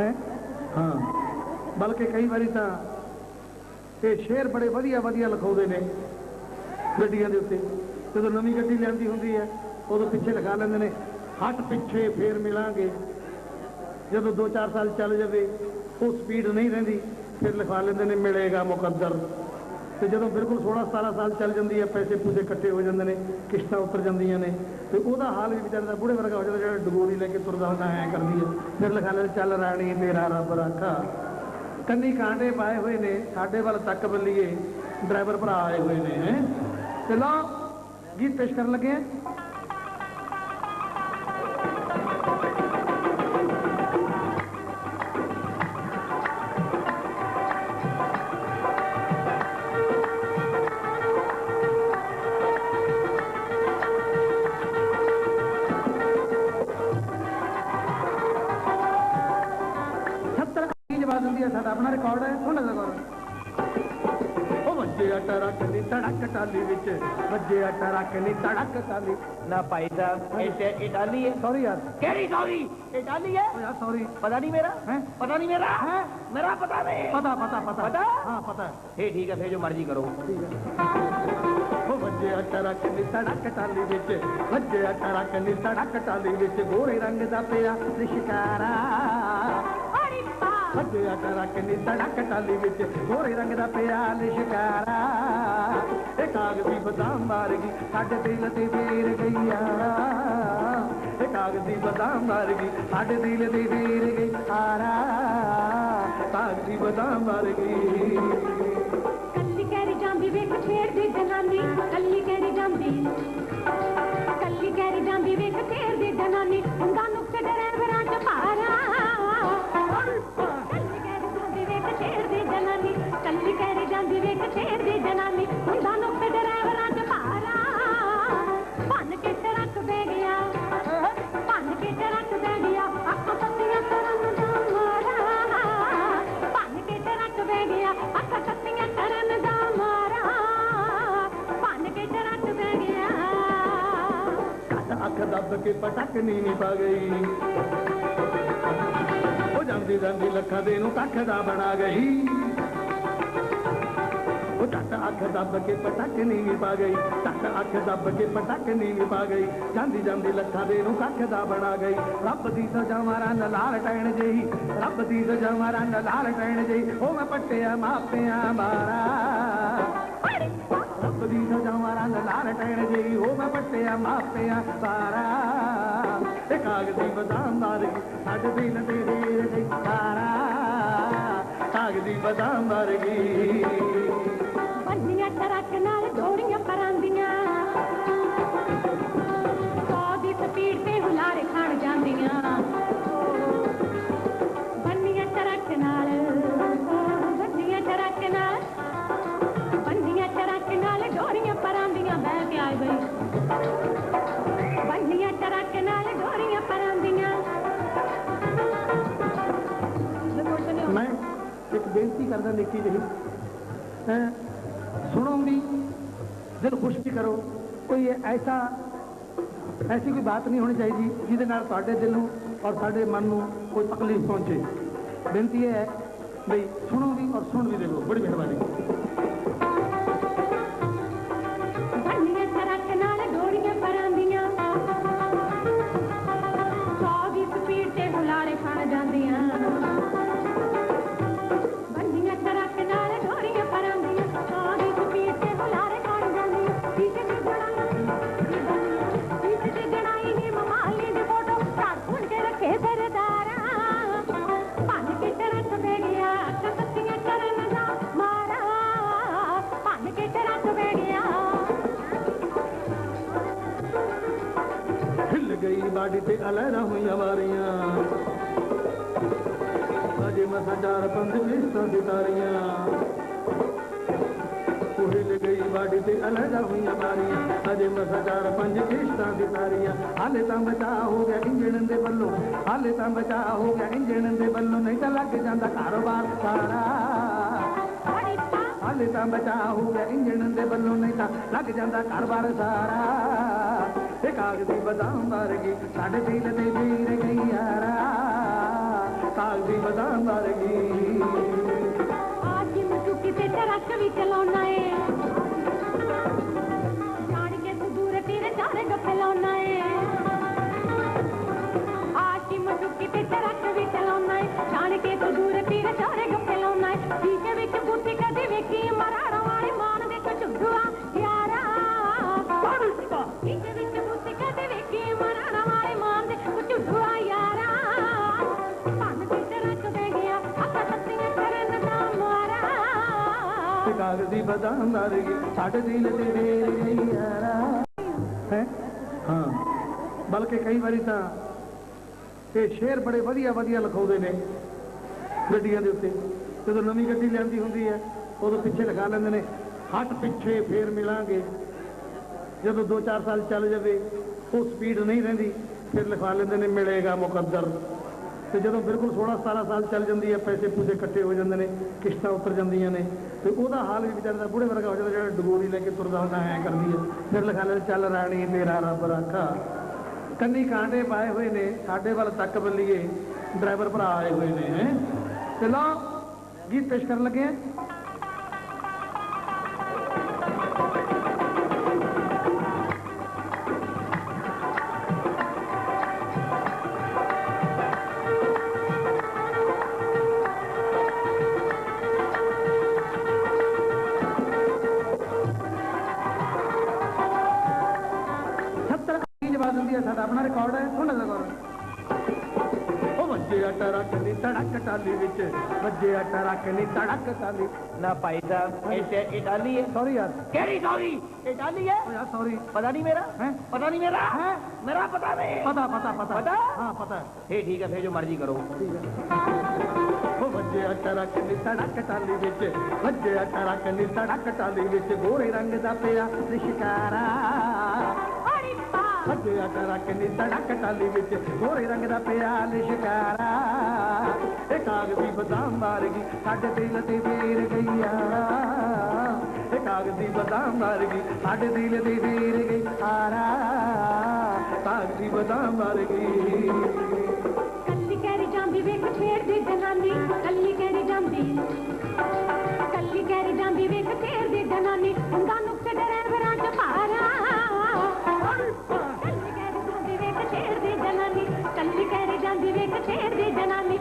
ਹੈ। ਹਾਂ। ਬਲਕਿ ਕਈ ਵਾਰੀ ਤਾਂ ਇਹ ਸ਼ੇਰ ਬੜੇ ਵਧੀਆ ਵਧੀਆ ਲਿਖਾਉਂਦੇ ਨੇ ਗੱਡੀਆਂ ਦੇ ਉੱਤੇ। ਜਦੋਂ ਨਵੀਂ ਗੱਡੀ ਲਿਆਂਦੀ ਹੁੰਦੀ ਹੈ, ਉਦੋਂ ਪਿੱਛੇ ਲਿਖਾ ਲੈਂਦੇ ਨੇ, ਹੱਟ ਪਿੱਛੇ ਫੇਰ ਮਿਲਾਂਗੇ। ਜਦੋਂ 2-4 ਸਾਲ ਚੱਲ ਜਾਵੇ, ਉਹ ਸਪੀਡ ਨਹੀਂ ਰਹਿੰਦੀ, ਫਿਰ ਲਿਖਾ ਲੈਂਦੇ ਨੇ, ਮਿਲੇਗਾ ਮੁਕੱਦਰ। ਤੇ ਜਦੋਂ ਬਿਲਕੁਲ 16-17 ਸਾਲ ਚੱਲ ਜਾਂਦੀ ਹੈ, ਪੈਸੇ ਪੂਸੇ ਇਕੱਠੇ ਹੋ ਜਾਂਦੇ ਨੇ, ਕਿਸ਼ਤਾਂ ਉਤਰ ਜਾਂਦੀਆਂ ਨੇ, ਤੇ ਉਹਦਾ ਹਾਲ ਵੀ ਵਿਚਾਰੇ ਦਾ ਬੁੜੇ ਵਰਗਾ ਹੋ ਜਾਂਦਾ, ਜਿਹੜਾ ਡਗੋਰੀ ਲੈ ਕੇ ਤੁਰਦਾ ਹੁੰਦਾ, ਐ ਕਰਦੀ ਹੈ। ਫਿਰ ਲਿਖਾ ਲੈਂਦੇ ਚੱਲ ਰਾਣੀ ਤੇਰਾ ਰੱਬ ਰਾਖਾ। ਕੰਨੀ ਕਾਂਡੇ ਪਾਏ ਹੋਏ ਨੇ, ਸਾਡੇ ਵੱਲ ਤੱਕ ਬੱਲੀਏ, ਡਰਾਈਵਰ ਭਰਾ ਆਏ ਹੋਏ ਨੇ, ਹੈਂ। ਤੇ ਲਓ, ਗੀਤ ਪੇਸ਼ ਕਰਨ ਲੱਗੇ ਆ ਦਿੰਦੀ ਹੈ ਸਾਡਾ ਆਪਣਾ ਰਿਕਾਰਡ ਹੈ ਉਹਨਾਂ ਦਾ ਰਿਕਾਰਡ ਉਹ ਵੱਜਿਆ ਟਰੱਕ ਨੀ ਧੜਕ ਟਾਲੀ ਵਿੱਚ ਵੱਜਿਆ ਟਰੱਕ ਨੀ ਧੜਕ ਟਾਲੀ। ਨਾ ਭਾਈ ਸਾਹਿਬ ਇਹ ਇਹ ਡਾਲੀ ਹੈ। ਸੌਰੀ ਯਾਰ। ਕਿਹੜੀ ਸੌਰੀ ਇਹ ਡਾਲੀ ਹੈ? ਉਹ ਯਾਰ ਸੌਰੀ ਪਤਾ ਨਹੀਂ ਮੇਰਾ? ਹੈ? ਪਤਾ ਨਹੀਂ ਮੇਰਾ? ਹੈ? ਮੇਰਾ ਪਤਾ ਨਹੀਂ ਪਤਾ ਪਤਾ ਪਤਾ। ਪਤਾ? ਹਾਂ ਪਤਾ। ਇਹ ਠੀਕ ਹੈ ਫੇਰ ਜੋ ਮਰਜ਼ੀ ਕਰੋ। ਉਹ ਵੱਜਿਆ ਟਰੱਕ ਨੀ ਧੜਕ ਟਾਲੀ ਵਿੱਚ ਵੱਜਿਆ ਟਰੱਕ ਨੀ ਧੜਕ ਟਾਲੀ ਵਿੱਚ ਗੋਰੇ ਰੰਗ ਦਾ ਪਿਆ ਲਿਸ਼ਕਾਰਾ ਵੱਜਿਆ ਟਰੱਕ ਨੀ ਧੜਕ ਟਾਲੀ ਵਿੱਚ। ਗੋਰੇ ਰੰਗ ਦਾ ਪਿਆ ਲਿਸ਼ਕਾਰਾ। ਇਹ ਕਾਗਜ਼ੀ ਬਦਾਮ ਮਾਰ ਗਈ ਸਾਡੇ ਦਿਲ ਤੇ ਫੇਰ ਗਈ ਯਾਰਾ ਇਹ ਕਾਗਜ਼ੀ ਬਦਾਮ ਮਾਰ ਗਈ ਸਾਡੇ ਦਿਲ ਤੇ ਫੇਰ ਗਈ ਆਰਾ ਕਾਗਜ਼ੀ ਬਦਾਮ ਮਾਰ ਗਈ ਕੱਲੀ ਕਹਿਰੀ ਜਾਂਦੀ ਵੇਖ, ਛੇੜਦੀ ਜਨਾਨੀ। ਕੱਲੀ ਕੇ ਪਟਕ ਨੀ ਪਾ ਗਈ। ਉਹ ਜਾਂਦੀ ਜਾਂਦੀ ਲੱਖਾਂ ਦੇ ਨੂੰ ਕੱਖ ਦਾ ਬਣਾ ਗਈ। ਉਹ ਟੱਟ ਅੱਖ ਦੱਬ ਕੇ ਪਟਕ ਨੀ ਨੀ ਪਾ ਗਈ। ਟੱਟ ਅੱਖ ਦੱਬ ਕੇ ਪਟਕ ਨੀ ਪਾ ਗਈ। ਜਾਂਦੀ ਜਾਂਦੀ ਲੱਖਾਂ ਦੇ ਨੂੰ ਕੱਖ ਦਾ ਬਣਾ ਗਈ। ਰੱਬ ਦੀ ਸਜ਼ਾ ਮਾਰਾ ਲਾਲ ਟੈਣ ਜਿਹੀ ਰੱਬ ਦੀ ਸਜ਼ਾ ਮਾਰਾ ਲਾਲ ਟੈਣ ਜਿਹੀ ਉਹ ਮੈਂ ਪੱਟਿਆ ਮਾਪਿਆਂ ਮਾਰਾ ਰੱਬ ਦੀ ਸਜ਼ਾਵਾਂ ਰੰਗ ਲਾਲ ਟੈਣ ਜਿਹੀ, ਉਹ ਮੈਂ ਪੱਟਿਆ, ਮਾਪਿਆਂ ਸਾਰਾ। ਇਹ ਕਾਗਜ਼ੀ ਬਦਾਮ ਮਾਰ ਗਈ ਸਾਡੇ ਦਿਲ ਤੇ ਢੇਰ ਗਈ ਸਾਰਾ। ਕਾਗਜ਼ੀ ਬਦਾਮ ਬੰਨੀਆਂ ਟਰੱਕ ਨਾਲ ਜੋੜੀਆਂ ਪਰਾਂਦੀਆਂ ਇੱਕ ਕਰਦਾ ਨਿੱਕੀ ਜਿਹੀ। ਹੈਂ, ਸੁਣੋ ਵੀ ਦਿਲ ਖੁਸ਼ ਵੀ ਕਰੋ। ਕੋਈ ਐਸਾ ਐਸੀ ਕੋਈ ਬਾਤ ਨਹੀਂ ਹੋਣੀ ਚਾਹੀਦੀ ਜਿਹਦੇ ਨਾਲ ਤੁਹਾਡੇ ਦਿਲ ਨੂੰ ਔਰ ਸਾਡੇ ਮਨ ਨੂੰ ਕੋਈ ਤਕਲੀਫ ਪਹੁੰਚੇ। ਬੇਨਤੀ ਇਹ ਹੈ ਬਈ ਸੁਣੋ ਵੀ ਔਰ ਸੁਣ ਵੀ ਦੇਵੋ ਬੜੀ ਮਿਹਰਬਾਨੀ। ਗਈ ਬਾਡੀ ਤੇ ਅਲਹਿਰਾ ਹੋਈਆਂ ਵਾਰੀਆਂ। ਅਜੇ ਮਸਾ ਚਾਰ ਪੰਜ ਕਿਸ਼ਤਾਂ ਸਿਤਾਰੀਆਂ ਉਹ ਹਿੱਲ ਗਈ ਬਾਡੀ ਤੇ ਅਲਹਿਰਾ ਹੋਈਆਂ ਵਾਰੀਆਂ। ਅਜੇ ਮਸਾ ਚਾਰ ਪੰਜ ਕਿਸ਼ਤਾਂ ਸਿਤਾਰੀਆਂ ਹਾਲੇ ਤਾਂ ਬਚਾ ਹੋ ਗਿਆ ਇੰਜਣ ਦੇ ਵੱਲੋਂ। ਹਾਲੇ ਤਾਂ ਬਚਾ ਹੋ ਗਿਆ ਇੰਜਣ ਦੇ ਵੱਲੋਂ। ਨਹੀਂ ਤਾਂ ਲੱਗ ਜਾਂਦਾ ਕਾਰੋਬਾਰ ਸਾਰਾ। ਹਾਲੇ ਤਾਂ ਬਚਾ ਹੋ ਗਿਆ ਇੰਜਣ ਦੇ ਵੱਲੋਂ। ਨਹੀਂ ਤਾਂ ਲੱਗ ਜਾਂਦਾ ਘਰ-ਬਾਰ ਸਾਰਾ। ਇਹ ਕਾਗਜ਼ੀ ਬਦਾਮ ਵਰਗੀ, ਸਾਡੇ ਦਿਲ ਤੇ ਵੀਰ ਗਈ ਯਾਰਾ ਕਾਗਦੀ ਬਦਾਮ ਵਰਗੀ। ਆਜੀ ਮੁੱਠੂ ਕਿਤੇ ਟਰੱਕ ਵੀ ਚਲਾਉਣਾ ਏ। ਜਾਣ ਕੇ ਤੂੰ ਦੂਰ ਤੀਰ ਚਾਰੇ ਗੱਪੇ ਲਾਉਣਾ ਏ। ਆਜੀ ਮੁੱਠੂ ਕਿਤੇ ਟਰੱਕ ਵੀ ਚਲਾਉਣਾ ਏ। ਜਾਣ ਕੇ ਤੂੰ ਦੂਰ ਤੀਰ ਚਾਰੇ ਗੱਪੇ ਲਾਉਣਾ ਏ। ਠੀਕੇ ਵਿੱਚ ਬੁੱਤੀ ਕਦੀ ਵੇਖੀ, ਮਰਾੜਾ ਤੇ ਕਾਗਦੀ ਬਦਾਮ ਵਰਗੀ ਸਾਡੇ ਦਿਲ ਤੇ ਵੇਰ ਯਾਰਾ। ਹੈ? ਹਾਂ। ਬਲਕਿ ਕਈ ਵਾਰੀ ਤਾਂ ਇਹ ਸ਼ੇਰ ਬੜੇ ਵਧੀਆ ਵਧੀਆ ਲਿਖਾਉਂਦੇ ਨੇ ਗੱਡੀਆਂ ਦੇ ਉੱਤੇ। ਜਦੋਂ ਨਵੀਂ ਗੱਡੀ ਲਿਆਂਦੀ ਹੁੰਦੀ ਹੈ, ਉਦੋਂ ਪਿੱਛੇ ਲਗਾ ਲੈਂਦੇ ਨੇ, ਹੱਟ ਪਿੱਛੇ ਫੇਰ ਮਿਲਾਂਗੇ। ਜਦੋਂ 2-4 ਸਾਲ ਚੱਲ ਜਾਵੇ, ਉਹ ਸਪੀਡ ਨਹੀਂ ਰਹਿੰਦੀ, ਫਿਰ ਲਿਖਾ ਲੈਂਦੇ ਨੇ, ਮਿਲੇਗਾ ਮੁਕੱਦਰ। ਤੇ ਜਦੋਂ ਬਿਲਕੁਲ 16-17 ਸਾਲ ਚੱਲ ਜਾਂਦੀ ਹੈ, ਪੈਸੇ ਪੂਸੇ ਇਕੱਠੇ ਹੋ ਜਾਂਦੇ ਨੇ, ਕਿਸ਼ਤਾਂ ਉਤਰ ਜਾਂਦੀਆਂ ਨੇ, ਤੇ ਉਹਦਾ ਹਾਲ ਵੀ ਵਿਚਾਰੇ ਦਾ ਬੁੜੇ ਵਰਗਾ ਹੋ ਜਾਂਦਾ, ਜਿਹੜਾ ਡਗੋਰੀ ਲੈ ਕੇ ਤੁਰਦਾ ਹੁੰਦਾ, ਐ ਕਰਦੀ ਹੈ। ਫਿਰ ਲਿਖਾ ਲੈਂਦੇ ਚੱਲ ਰਾਣੀ ਮੇਰਾ ਰੱਬ ਰਾਖਾ। ਕੰਨੀ ਕਾਂਡੇ ਪਾਏ ਹੋਏ ਨੇ, ਸਾਡੇ ਵੱਲ ਤੱਕ ਬੱਲੀਏ, ਡਰਾਈਵਰ ਭਰਾ ਆਏ ਹੋਏ ਨੇ, ਹੈਂ। ਤੇ ਲਓ, ਗੀਤ ਪੇਸ਼ ਕਰਨ ਲੱਗੇ ਆ ਰਿਕਾਰਡ ਹੈ ਉਹਨਾਂ ਦਾ ਰਿਕਾਰਡ ਉਹ ਵੱਜੇ ਆ ਟਰੱਕ ਦੀ ਧੜਕ ਟਾਲੀ ਵਿੱਚ ਵੱਜੇ ਆ ਟਰੱਕ ਦੀ ਧੜਕ ਟਾਲੀ। ਨਾ ਭਾਈ ਸਾਹਿਬ ਇਹ ਇਟਾਲੀ ਹੈ। ਸੌਰੀ ਯਾਰ। ਕਿਹੜੀ ਸੌਰੀ ਇਟਾਲੀ ਹੈ? ਯਾਰ ਸੌਰੀ ਪਤਾ ਨਹੀਂ ਮੇਰਾ? ਹੈਂ? ਪਤਾ ਨਹੀਂ ਮੇਰਾ? ਹੈਂ? ਮੇਰਾ ਪਤਾ ਨਹੀਂ। ਪਤਾ ਪਤਾ ਪਤਾ। ਪਤਾ? ਹਾਂ ਪਤਾ। ਹੈ। ਠੀਕ ਹੈ ਫੇਰ ਜੋ ਮਰਜ਼ੀ ਕਰੋ। ਉਹ ਵੱਜੇ ਆ ਟਰੱਕ ਦੀ ਧੜਕ ਟਾਲੀ ਵਿੱਚ ਵੱਜੇ ਆ ਟਰੱਕ ਦੀ ਧੜਕ ਟਾਲੀ ਵਿੱਚ ਗੋਰੇ ਰੰਗ ਦਾ ਪਿਆ ਲਿਸ਼ਕਾਰਾ। ਭੱਜਿਆ ਟਰੱਕ ਨੀ ਤੜਕ ਟਾਲੀ ਵਿੱਚ। ਗੋਰੇ ਰੰਗ ਦਾ ਪਿਆ ਲਿਸ਼ਕਾਰਾ। ਇਹ ਕਾਗਜ਼ੀ ਬਦਾਮ ਮਾਰ ਗਈ, ਸਾਡੇ ਦਿਲ ਦੀ ਫੇਰ ਗਈਆ। ਇਹ ਕਾਗਜ਼ੀ ਬਦਾਮ ਮਾਰ ਗਈ, ਸਾਡੇ ਦਿਲ ਦੀ ਫੇਰ ਗਈ ਆਰਾ ਕਾਗਜ਼ੀ ਬਦਾਮ ਮਾਰ ਗਈ। ਕੱਲੀ ਕਹਿ ਜਾਂਦੀ ਵੇਖ ਛੇੜ ਦੀ ਜਨਾਨੀ। ਕੱਲੀ ਕਹਿ ਜਾਂਦੀ। சேர்ந்து ஜனாமி